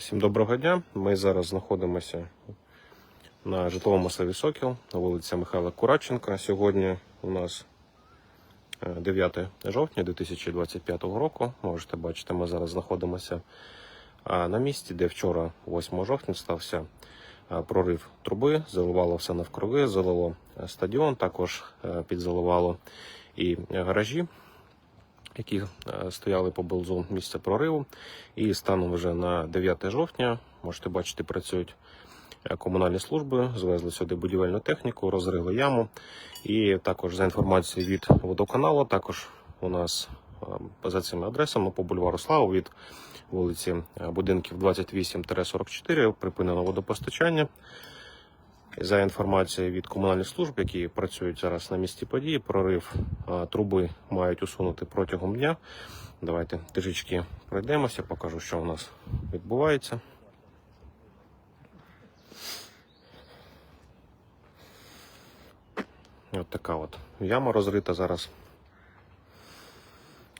Всім доброго дня. Ми зараз знаходимося на житловому масиві Сокіл, на вулиця Михайла Кураченка. Сьогодні у нас е, 9 жовтня 2025 року. Можете бачити, ми зараз знаходимося на місці, де вчора, 8 жовтня, стався прорив труби, заливало все навкруги, залило е, стадіон, також е, підзаливало і гаражі які е, стояли поблизу місця прориву. І станом вже на 9 жовтня, можете бачити, працюють е, комунальні служби, звезли сюди будівельну техніку, розрили яму. І також за інформацією від водоканалу, також у нас е, за цими адресами по бульвару Славу від вулиці будинків 28-44 припинено водопостачання. За інформацією від комунальних служб, які працюють зараз на місці події, прорив труби мають усунути протягом дня. Давайте трішечки пройдемося, покажу, що у нас відбувається. От така от яма розрита зараз.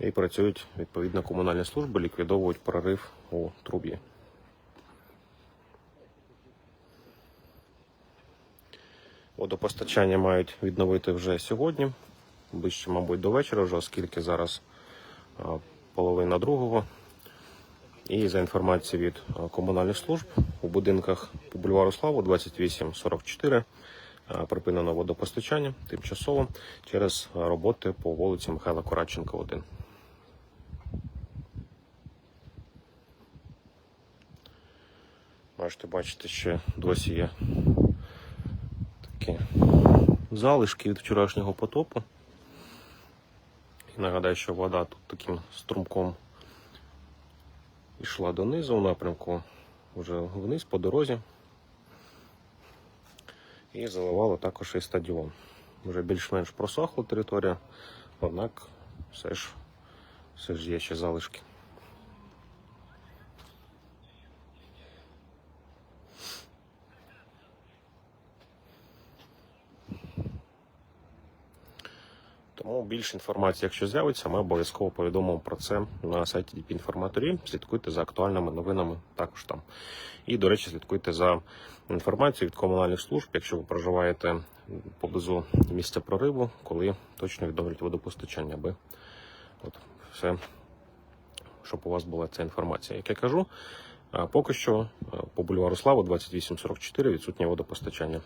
І працюють відповідно комунальні служби, ліквідовують прорив у трубі. Водопостачання мають відновити вже сьогодні, ближче, мабуть, до вечора, вже, оскільки зараз половина другого. І за інформацією від комунальних служб у будинках по бульвару Славу 2844 а, припинено водопостачання тимчасово через роботи по вулиці Михайла Кораченка 1. Можете бачити, що досі є такі залишки від вчорашнього потопу. І нагадаю, що вода тут таким струмком йшла донизу в напрямку вже вниз по дорозі. І заливала також і стадіон. Вже більш-менш просохла територія, однак все ж, все ж є ще залишки. Тому більше інформації, якщо з'явиться, ми обов'язково повідомимо про це на сайті DP інформаторі. Слідкуйте за актуальними новинами також там. І, до речі, слідкуйте за інформацією від комунальних служб, якщо ви проживаєте поблизу місця прориву, коли точно відновлюють водопостачання, аби от все, щоб у вас була ця інформація. Як я кажу, поки що по бульвару Славу 2844 відсутнє водопостачання.